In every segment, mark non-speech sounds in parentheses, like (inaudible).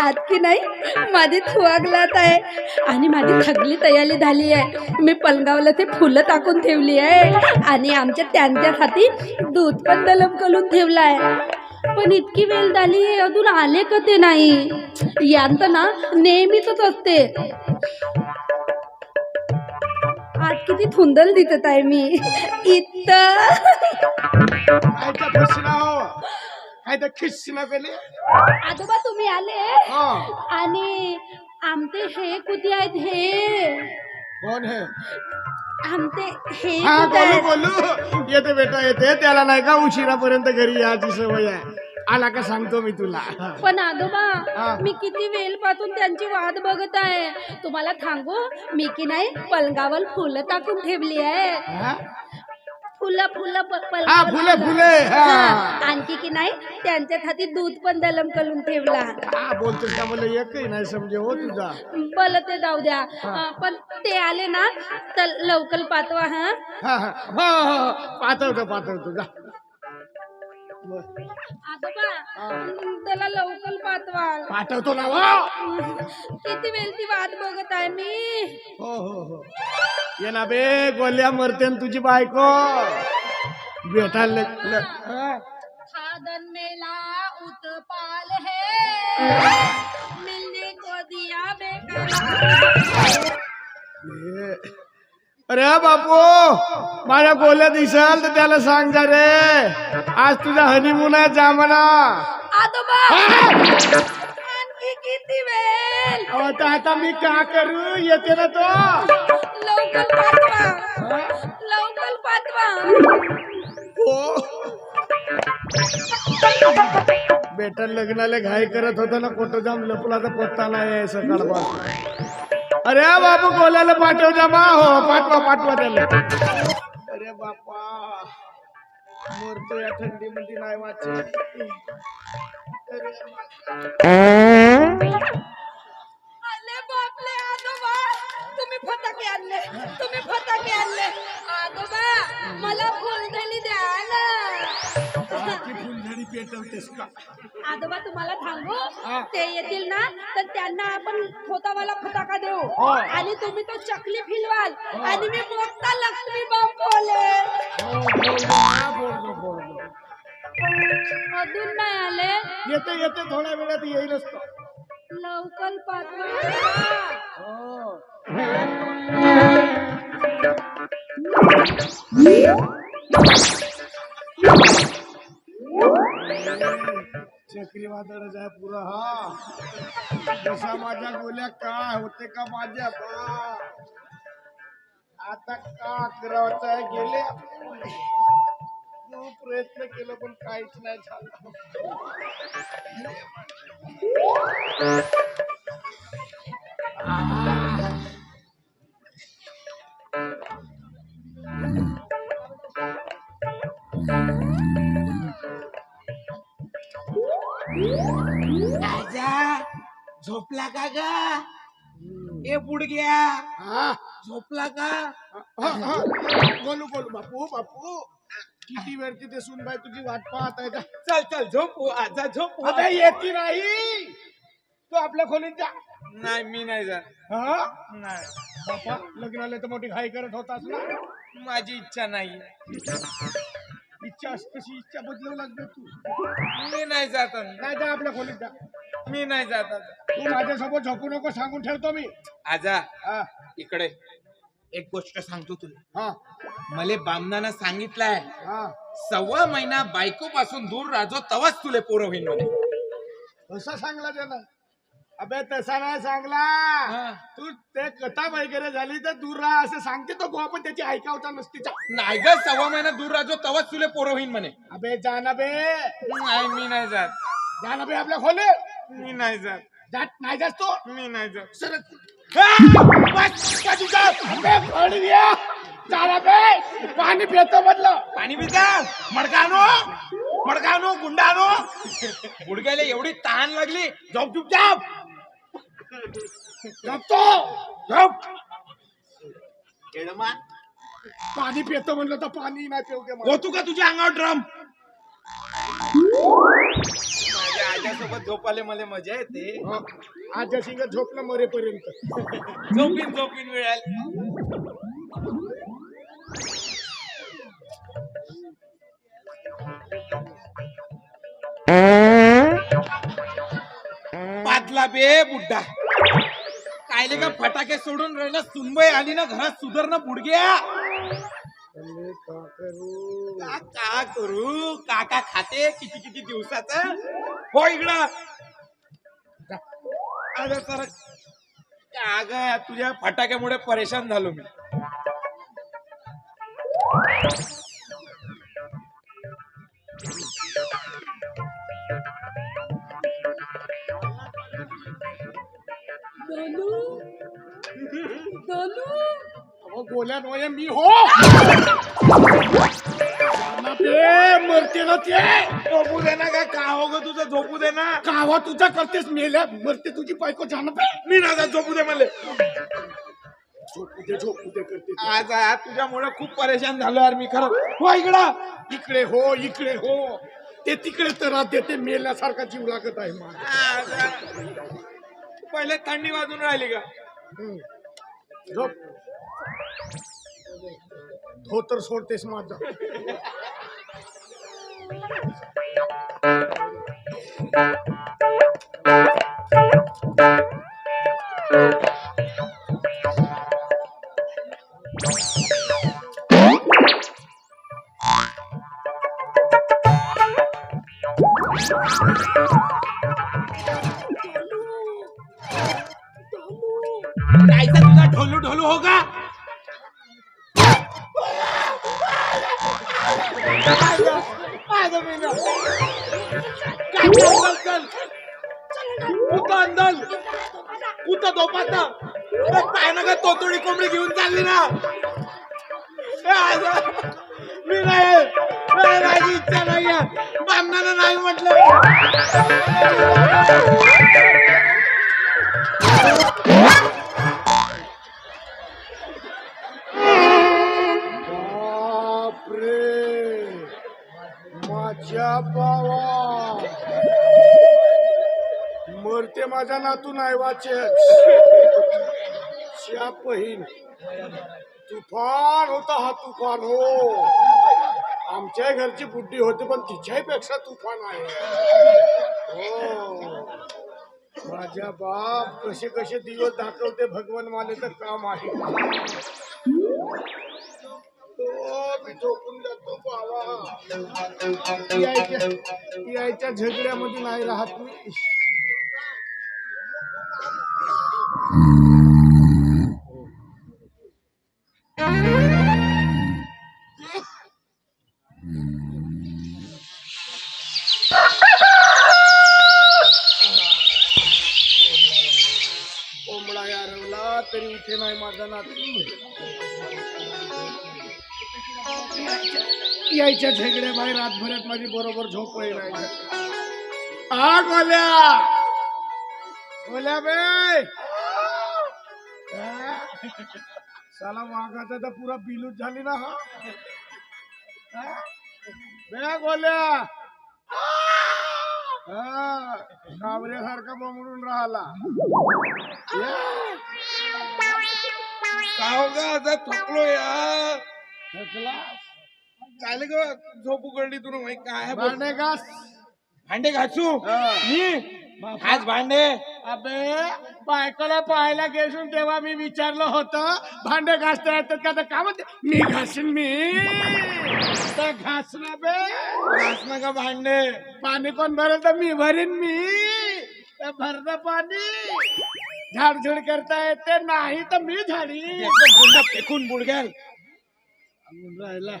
आत की नाही माझी थुआगलात आहे. आणि माझी थकली तयारी झाली आहे. मी पलगावला ते फुलं टाकून ठेवली आहे. आणि आमच्या त्यांच्यासाठी दूध पण तलम करून ठेवलं आहे. पण इतकी वेळ झाली अजून आले का ते नाही? यांत ना नेहमीच असते. आज किती थुंदल दिसत आहे मी. इथं. काय त्या खिस्सना पेले आजोबा तुम्ही आले? हा. आणि आमचे हे कुठे आहेत हे? कोण है? आमचे हे हा कुठे बोलू आहेत? बोलू. येते बेटा येते. त्याला नाही का उशिरापर्यंत घरी याची सवय आहे. आला का सांगतो मी तुला. पण हा. आजोबा मी किती वेळपासून त्यांची वाट बघत आहे. तुम्हाला सांगू मी की नाही पलंगावर फुलं टाकून ठेवली आहे. हा? फुलं फुलं प- हा फुले फुलं. हा. हा, आणखी की नाही त्यांच्यासाठी दूध पण दलम करून ठेवला. हा बोलतो का मला एकही नाही समजे हो तुझा. बल ते जाऊ द्या. अं, पण ते आले ना तर लवकर पाठवा हा. हा हा. हो हो हो. पाठवतो पाठवतो जा. आजोबा त्याला लवकर पाठवा पाठवतो ना हो. किती वेळची वाट बघत आहे मी? हो हो हो. ये ना बे गोल्या मरते न तुझी बायको. बेटा ल- ल- हा? खादन मेला उत्पाल है. मिलने को दिया बेकार. अरे बापू माझ्या गोल्या दिसल तर त्याला सांग जा रे. आज तुझा हनीमून आहे जा आजोबा! आणखी किती वेळ? अहो, आता आता मी का करू? येते ना तो. लवकर पाठवा. लवकर पाठवा. हो. बेटा लग्नाला घाई करत होता ना कुठं जाम लपलाचा पत्ता नाही आहे सकाळपासून. अरे बापू गोल्याला पाठव जा मा हो पाठवा पाठवा त्याला. अरे बापा मरतो या थंडीमध्ये नाही वाचत. आले बापले आजोबा. तुम्ही फटाके आणले तुम्ही फटाके आणले. आजोबा मला फुलझडी द्या ना. फुलझडी पेटवतेस का? आजोबा तुम्हाला सांगू हा. ते येतील ना तर त्यांना आपण छोटावाला फटाका देऊ. हो. आणि तुम्ही तो चकली फिलवाल. आणि मी मोठा लक्ष्मी बाप बोले. हो. अजून नाही आले. येते येते थोड्या वेळात येईलच लवकर पाठवा. हो आहे पुरा हा. जसा माझ्या गोल्या काय होते का माझ्या? बा. आता का करावचं आहे? गेले. खूप प्रयत्न केलं पण काहीच नाही झालं. राजा झोपला का ग? ए बुडग्या. हा. झोपला का? हा, हा. बोलू बोलू बापू बापू. किती वेळची ते सुनबाई तुझी वाट पाहत आहे का? चल चल झोपू आजा झोपू. अबे येती नाही. तू आपल्या खोलीत जा. नाही मी नाही जात हा? नाही. बापा लग्नाला तर मोठी घाई करत होतास ना? माझी इच्छा नाही. इच्छा अस- कशी इच्छा बदलू लागते तू मी नाही जात नाही जा आपल्या खोलीत जा. मी नाही जात आता. तू माझ्यासोबत झोपू नको सांगून ठेवतो मी. आजा हा. इकडे. एक गोष्ट सांगतो तुला. हा. मले बामनानं सांगितलंय हा. सव्वा महिना बायको पासून दूर राहतो तवाच तुले पोरं होईन म्हणे. कसा सांगला त्याला अबे तसा नाही सांगला. हा. तू ते कथा वगैरे झाली तर दूर राहा असं सांगते तो भाऊ पण त्याची ऐकावता नसतीचा नाही ग सव्वा महिना दूर राहतो तवाच तुले पोरं होईन म्हणे. अबे जाना बे. नाही मी नाही जात. जाना बे आपल्या खोले मी नाही जात. जात नाही जात तो. मी नाही जात. जाना बे. पाणी पितो बदलं पाणी पिता? मडका आणू? मडका आणू? गुंडा आणू? गुडघ्याला एवढी तहान लागली. झोप चुपचाप. झोपतो झोप येडमा. पाणी पितो म्हणलं तर पाणी नाही पिऊ दे मला. होतो का तुझ्या अंगावर ड्रम? आज्यासोबत झोपाले मला मजा येते. हो. शिंग झोपणं मरेपर्यंत. झोपीन झोपीन मिळाल पातला बे बुड्ढा. कायले का फटाके सोडून राहिला सुनबाई आली ना घरात सुधारणा बुडग्या अरे का करू का का करू? काका खाते? किती किती दिवसाच? हो इकडं. अगं सर. तुझ्या फटाक्यामुळे परेशान झालो मी. दोनू अहो गोल्या नोया मी हो. मरते ना ते. झोपू दे ना का का हो ग तुझं? झोपू दे ना. कावा तुझा करतेस मेल्या मरते तुझी बायको जाणं मी ना झोपू दे मला झोपू दे झोपू दे करते ती. आज आज तुझ्यामुळे खूप परेशान झालो यार मी खरं. हो इकडं. इकडे हो इकडे हो. ते तिकडे तर देते मेल्यासारखा जीव लागत आहे मला आज, पहिले थंडी वाजून राहिली का? हम्म. झोप हो धोतर सोडतेस माझा Thank you. कुठं झोपात पाय का तोतोडी कोंबडी घेऊन चालली ना मी नाही माझी इच्छा नाही बांधणार नाही म्हटलं माझ्या बावा. मरते माझ्या नातू नाही श्या पहिन तुफान होता हा तुफान हो. आमच्या घरची बुद्धी होती पण तिच्याही पेक्षा तुफान आहे. हो. माझ्या बाप कसे कसे दिवस दाखवते भगवान माले तर काम आहे. यायच्या झगड्यामध्ये नाही राहत मी. कोंबडा रंगला तरी इथे नाही माझा नातू. यायच्या झगड्या बाहेर रातभरात माझी बरोबर झोप नाही. आ गोल्या! गोल्या बे! साला वाघाचा तर पुरा बिलूच झाली ना हा? बे गोल्या! हा? बमडून राहिला. काहो आता थकलो यार थकला? चालेल ग झोप उघडली तुला माहीत काय. भांडे घास. भांडे घासू. मी? आज भांडे? अबे बायकोला पाहायला गेसून तेव्हा मी विचारलं होतं भांडे घासता येतात का? तर का म्हणते मी घासीन मी. तर घास ना बे. घास ना का भांडे. पाणी कोण भरेल तर मी भरीन मी. तर भरणं पाणी. झाडझुड करता येते नाही तर मी झाडी फेकून बुडग्याल. राहिला.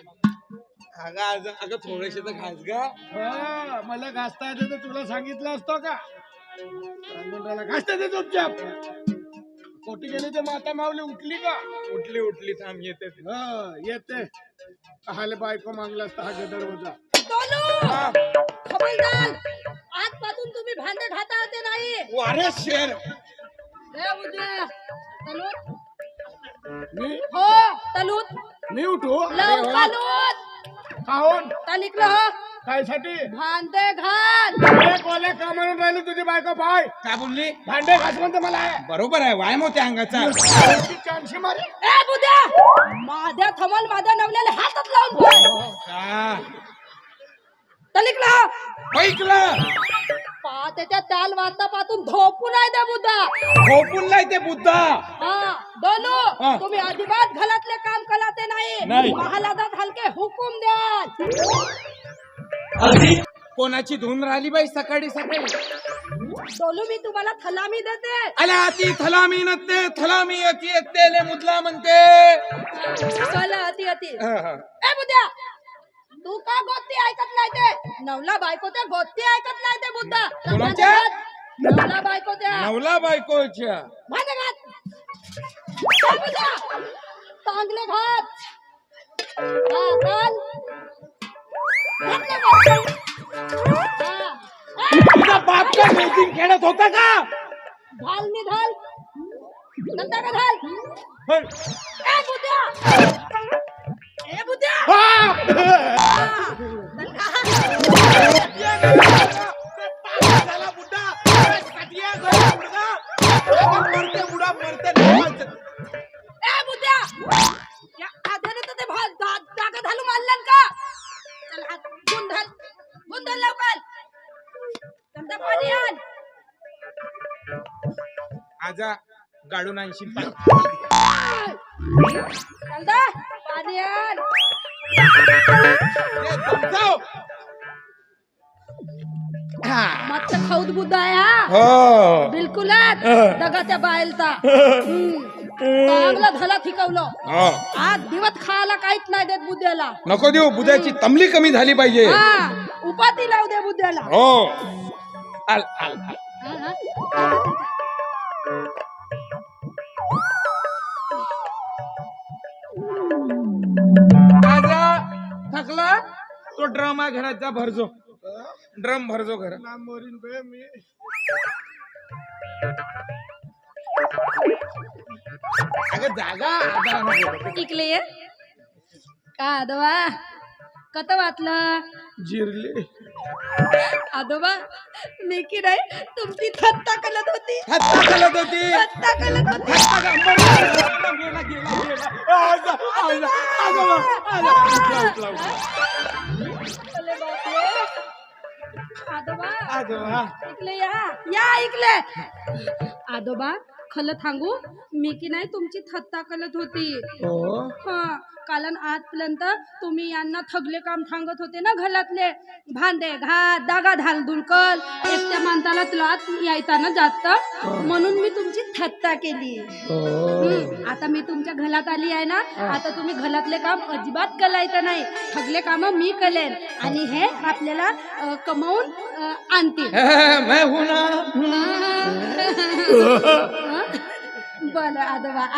अगं आज. अगं थोडेसे तर घास गा. हा, मला घासता येते तर तुला सांगितलं असतो का? सांगून राहिला घासता येते चुपचाप कोटी गेली ते माता माऊली उठली का? उठली उठली. थांब येते ती. हा येते. हाले बायको मागला असता हा गदर होता हा. खबरदार आजपासून तुम्ही भांडे खाता येते नाही. वारे शेर. लय उद्या. तलूत. मी? हो तलूत. मी उठू? लव तलूत खाऊन. तलिकलं हो. कायसाठी भांडे घाल. कोल्या का म्हणून राहिली तुझी बायको पाय काय बोलली? भांडे घास म्हणते मला. बरोबर आहे वाय मोठ्या अंगाचा. ती चान्सी मारी. ए बुद्या माझ्या थमल माझ्या नवल्याला हातात लावून का? तलिकला ऐकलं. पा त्याच्या ताल आहे त्या बुद्धा. नाही ते बुद्ध. हा बोलू. तुम्ही अजिबात घरातले काम कलाते नाही. नाही. महालादात हलके हुकूम द्याल. कोणाची धुन राहिली बाई सकाळी सकाळी? बोलू मी तुम्हाला थलामी देते. अल्या ती थलामी नसते थलामी अति येते मुदला म्हणते. चला अति अति. ए बुद्ध्या तू का गोत्ती ऐकत नाही ते? नवला बायको त्या गोत्ती ऐकत नाही ते बुद्धा. कोणाच्या? नवला बायको त्या. नवला बायकोच्या. घात बुद्ध्या चांगले घात हा चाल. हा. तुझा बाप खेळत होता का? घाल मी घाल नंतर का घाल ए ए गाडून आणशील पाणी आण. मस्त बुद्धा आहे हा? हो. बिलकुलच. दगाच्या. चांगला झाला थिकवलं हो. आज दिवस खायला काहीच नाही देत बुद्ध्याला नको देऊ बुधाची तमली कमी झाली पाहिजे. हा. उपाती लावू दे बुद्ध्याला हो. आल आल आल. हा, हा. आजा थकला तो ड्रम आहे घराचा भरजो. ड्रम भरजो घर. मोरीन बे मी. अगं जागा. इकले ये. का आदोबा कत वाचलं? जिरली. आदोबा मी की नाही तुमची थत्ता कलत होती हत्ता चालत होती थत्ता कलत होती गेला, गेला, गेला. आजा, आजा, आजा, आजा. उठला, उठला, उठला. अरे बापरे. आदोबा आजोबा. इकले या या इकले आदोबा खल सांगू मी की नाही तुमची थत्ता कलत होती. हो? हा कारण आजपर्यंत तुम्ही यांना थगले काम सांगत होते ना घरातले. भांडे घात दागा धाल दुलकल एकट्या माणसाला त्रास यायचा ना जास्त. म्हणून मी तुमची थत्ता केली. हो? हम्म, आता मी तुमच्या घरात आली आहे ना आता तुम्ही घरातले काम अजिबात करायचं नाही. थगले काम मी करेन आणि हे आपल्याला अ, कमावून अ, आणतील. (laughs) मैं हूं ना. (laughs) (laughs) बरं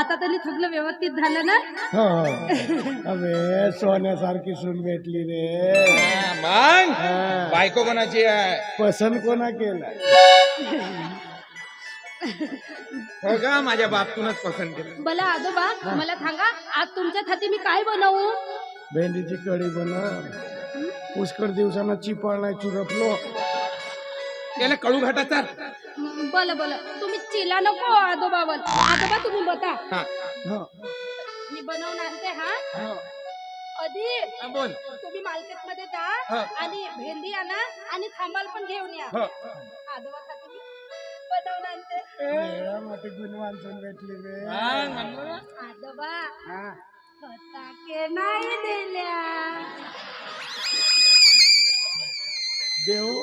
आता तरी थगलं व्यवस्थित झालं ना? हो अबे सोन्यासारखी सून भेटली रे. हा, मग? हा. बायको कोणाची आहे? पसंत कोणा केलाय? हो का? माझ्या बापतूनच पसंत केलं. बला आजोबा मला सांगा आज तुमच्यासाठी मी काय बनवू? भेंडीची कढी बनव पुष्कळ दिवसांना चिपाळ नाही चुरपलो. त्याला कळू घाटाचा बोल बोल. तुम्ही चिला नको आजोबा बोल आजोबा तुम्ही बता हा. हो. मी बनवून आणते हा. हो. हा, बोल. तुम्ही मार्केटमध्ये हा. जा आणि भेंडी आणा आणि थांबाल पण घेऊन या. हो. मी. मोठी भेटली हा, म्हणलं ना. आजोबा हा. फटाके नाही दिल्या. देऊ?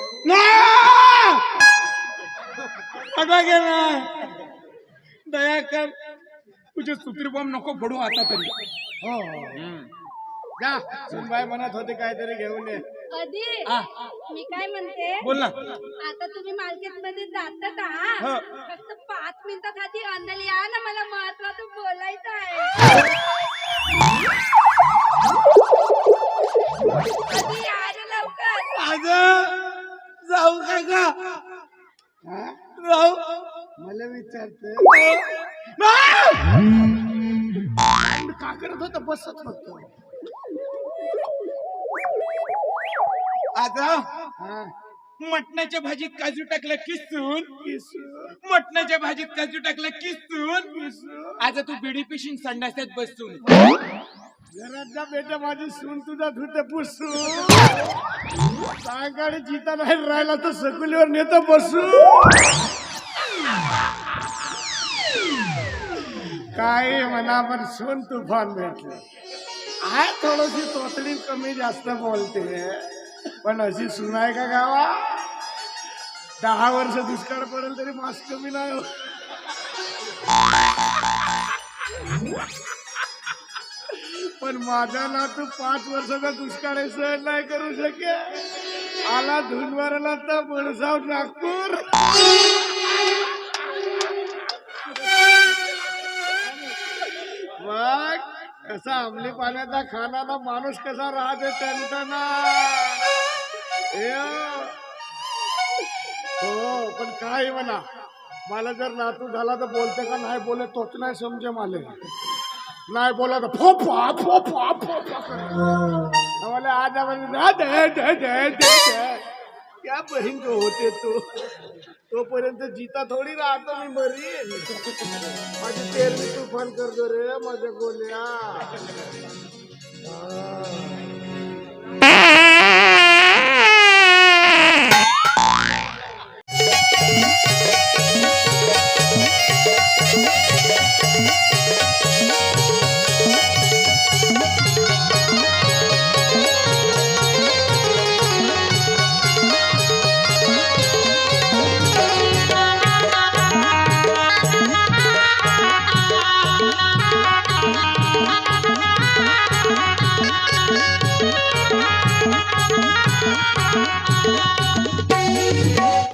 दया कर. तुझे सुत्री बॉम्ब नको पडू आता तरी. हो. जा सुनबाई म्हणत होते काहीतरी घेऊन ये. मी काय म्हणते? बोल ना. आता तुम्ही मार्केटमध्ये जातात हो. हा. फक्त पाच मिनिटासाठी अंदर या ना मला महत्वाचं बोलायचं आहे. या लवकर. आज जाऊ का का मला विचारते! का करत होत? बसत होत. हा, मटणाच्या भाजीत काजू टाकला किसून मटणाच्या भाजीत काजू टाकला किसून. आता तू बिडी पिशीन संडासात बसून. घरात जा बेटा माझी सून तुझा धुते पुसू. सायंकाळी जिता नाही राहिला तर सकुलीवर नेतो बसू. काय म्हणा पण सून तुफान भेटले. आहे थोडीशी तोतडी कमी जास्त बोलते. पण अशी सून आहे का गावा? दहा वर्ष दुष्काळ पडेल तरी मास्क कमी नाही पण माझा नातू पाच वर्षाचा दुष्काळ आहे, सहन नाही करू शके आला धुनवरला तर बळसाव नागपूर. मग कसा अंमली पाण्याचा खाणारा माणूस कसा राहते टणटणा हो पण काय म्हणा. मला जर नातू झाला तर बोलते का? नाही बोले तोच नाही समजे मला. नाही बोला तर फोफा फोफा फोफा मला आज क्या बहीण जो होते तू? तोपर्यंत जिता थोडी राहतो मी बरी माझी पेरणी तुफान करतो रे माझ्या गोल्या.